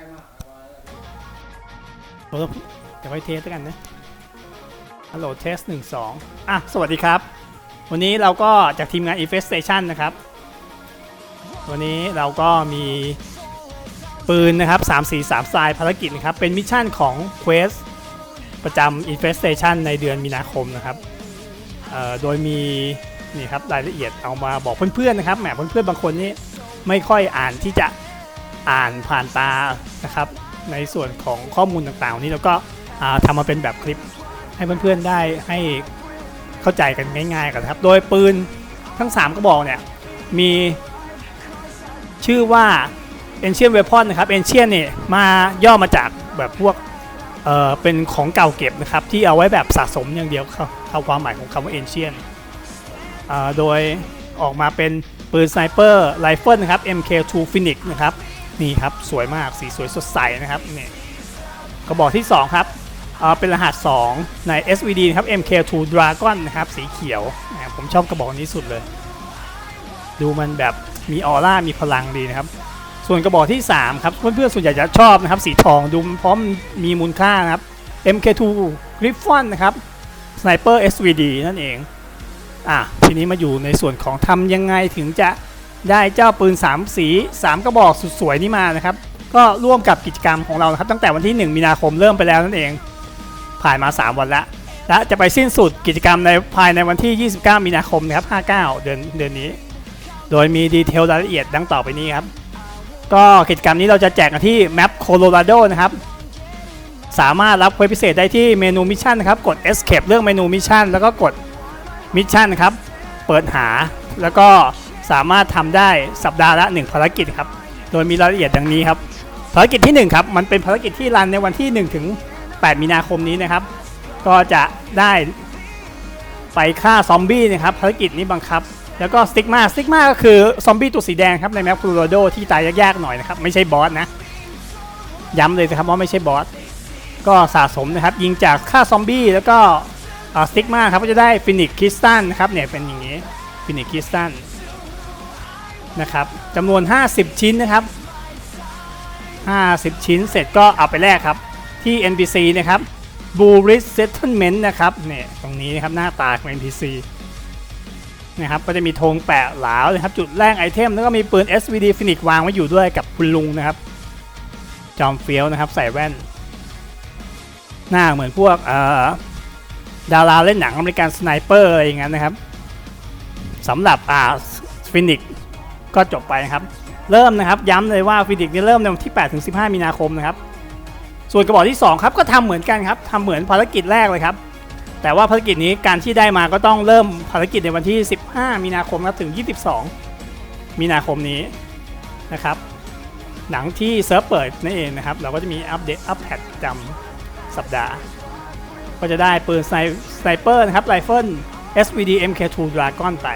เอาไว้แล้วเดี๋ยวไปเทสกันนะฮัลโหลเทสหนึ่งสองอะ สวัสดีครับ วันนี้เราก็จากทีมงาน Infestation นะครับ วันนี้เราก็มีปืนนะครับ 3 4 3สายภารกิจนะครับ เป็นมิชชั่นของ Quest ประจำ Infestation ในเดือนมีนาคมนะครับ โดยมีนี่ครับรายละเอียดเอามาบอกเพื่อนๆนะครับ แหมเพื่อนๆบางคนนี่ไม่ค่อยอ่านที่จะ อ่านผ่านตานะครับ ในส่วนของข้อมูลต่างๆนี้เราก็อ่าทำมาเป็นแบบคลิปให้เพื่อนๆได้ให้เข้าใจกันง่ายๆกันครับ โดยปืนทั้ง 3กระบอกเนี่ยมีชื่อว่า Ancient Weapon นะครับ Ancient เนี่ยมาย่อมาจากแบบพวกเออเป็นของเก่าเก็บนะครับ ที่เอาไว้แบบสะสมอย่างเดียวเข้าความหมายของคำว่า Ancient อ่าโดยออกมาเป็นปืนสไนเปอร์ไรเฟิลนะครับ MK2 Phoenix นะครับ นี่ครับสวยมากสีสวยสดใสนะครับนี่กระบอกที่ 2 ครับเป็นรหัส 2 ใน SVD นะครับ MK2 Dragon นะครับ สีเขียว ผมชอบกระบอกนี้สุดเลย ดูมันแบบมีออร่า มีพลังดีนะครับ ส่วนกระบอกที่ 3 ครับ เพื่อนๆส่วนใหญ่จะชอบนะครับ สีทองดูพราะมันมีมูลค่านะครับ MK2 Griffon นะครับ Sniper SVD นั่นเอง อะ ทีนี้มาอยู่ในส่วนของทำยังไงถึงจะ ได้เจ้าปืน 3 สี 3 กระบอกสุดสวยนี่มานะครับ ก็ร่วมกับกิจกรรมของเราครับตั้งแต่วันที่ 1 มีนาคมเริ่มไปแล้วนั่นเอง ผ่านมา 3 วันล้วและจะไปสิ้นสุดกิจกรรมในภายในวันที่ 29 มีนาคมนะครับ 59 เดือนเดือนนี้ โดยมีดีเทลรายละเอียดดังต่อไปนี้ครับ ก็กิจกรรมนี้เราจะแจกกันที่แมปโคโลราโดนะครับสามารถรับเควสพิเศษได้ที่เมนูมิชชั่นนะครับ กด escape เรื่องเมนูมิชชั่นแล้วก็กดมิชชั่นนะครับ เปิดหาแล้วก็ สามารถทำได้สัปดาห์ละ 1 ภารกิจครับ โดยมีรายละเอียดดังนี้ครับ ภารกิจที่ 1 ครับ มันเป็นภารกิจที่รันในวันที่ 1 ถึง 8 มีนาคมนี้นะครับ ก็จะได้ไปฆ่าซอมบี้นะครับ ภารกิจนี้บังคับ แล้วก็สติกมาสติกมาก็คือซอมบี้ตัวสีแดงครับในแมปคูโรโดที่ตายยากๆหน่อยนะครับ ไม่ใช่บอสนะ ย้ำเลยนะครับว่าไม่ใช่บอส ก็สะสมนะครับ ยิงจากฆ่าซอมบี้แล้วก็สติกมาครับก็จะได้ฟินิกคริสตันนะครับเนี่ยเป็นอย่างนี้ฟินิกคริสตัน นะครับจำนวน 50 ชิ้นนะครับ 50 ชิ้นเสร็จก็เอาไปแลกครับ ที่ NPC นะครับ b u r i s Settlement นะครับเนี่ยตรงนี้นะครับหน้าตาของ NPC นะครับก็จะมีธงแปะหลาวนะครับจุดแรกไอเทม แล้วก็มีปืน SVD Phoenix วางไว้อยู่ด้วยกับคุณลุงนะครับ จอมเฟี้ยวนะครับ ใส่แว่น หน้าเหมือนพวกเอ่อดาราเล่นหนังอเมริกันสไนเปอร์อะไรอย่างนั้นนะครับสำหรับอ่าฟินิก ก็จบไปนะครับ เริ่มนะครับย้ำเลยว่าฟินิกนี่เริ่มในวันที่8ถึง15 มีนาคมนะครับ ส่วนกระบอกที่ 2 ครับก็ทำเหมือนกันครับทำเหมือนภารกิจแรกเลยครับ แต่ว่าภารกิจนี้การที่ได้มาก็ต้องเริ่มภารกิจในวันที่ 15 มีนาคมครับถึง 22 มีนาคมนี้นะครับ หนังที่เซิร์ฟเปิดนั่นเองนะครับ เราก็จะมีอัปเดตอัปแพทจำสัปดาห์ ก็จะได้ปืนสไนเปอร์นะครับไรเฟิล SVD MK2 Dragon ไป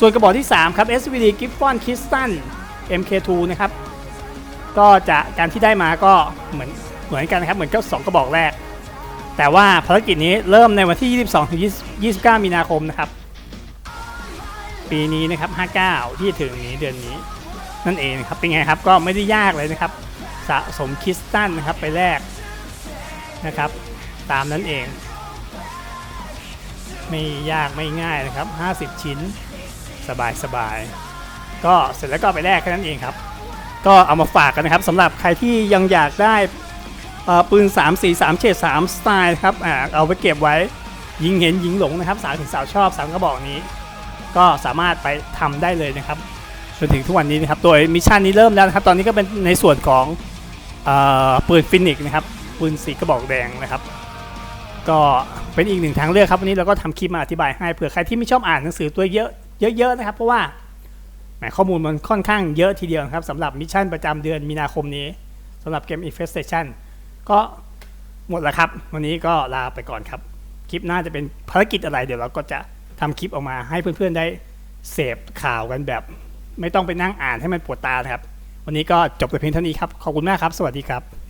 ส่วนกระบอกที่ 3 ครับ SVD Gibbon Kistan MK2 นะครับ ก็จะการที่ได้มาก็เหมือนเหมือนกันนะครับเหมือนกับสองกระบอกแรก แต่ว่าภารกิจนี้เริ่มในวันที่ 22ถึง29 มีนาคมนะครับ ปีนี้นะครับ 59 ที่ถึงนี้เดือนนี้นั่นเองครับเป็นไงครับก็ไม่ได้ยากเลยนะครับ สะสมคิสตัลนะครับไปแลกนะครับ ตามนั้นเอง ไม่ยากไม่ง่ายนะครับ 50 ชิ้น สบายสบายก็เสร็จแล้วก็ไปแลกแค่นั้นเองครับ ก็เอามาฝากกันนะครับสำหรับใครที่ยังอยากได้ปืน 3 4 3เฉด3สไตล์ครับเอาไปเก็บไว้ยิงเห็นยิงหลงนะครับสาวถึงสาวชอบสามกระบอกนี้ ก็สามารถไปทำได้เลยนะครับจนถึงทุกวันนี้นะครับโดยมิชชั่นนี้เริ่มแล้วนะครับ ตอนนี้ก็เป็นในส่วนของอปืนฟินิกนะครับปืนสีกระบอกแดงนะครับ ก็เป็นอีกหนึ่งทางเลือกครับวันนี้เราก็ทำคลิปมาอธิบายให้เผื่อใครที่ไม่ชอบอ่านหนังสือตัวเยอะ เยอะๆนะครับ เพราะว่าแหมข้อมูลมันค่อนข้างเยอะทีเดียวนะครับสำหรับมิชชั่นประจำเดือนมีนาคมนี้สำหรับเกม Infestation ก็หมดแล้วครับ วันนี้ก็ลาไปก่อนครับ คลิปหน้าจะเป็นภารกิจอะไร เดี๋ยวเราก็จะทำคลิปออกมาให้เพื่อนๆได้เสพข่าวกันแบบ ไม่ต้องไปนั่งอ่านให้มันปวดตานะครับ วันนี้ก็จบแต่เพียงเท่านี้ครับ ขอบคุณมากครับ สวัสดีครับ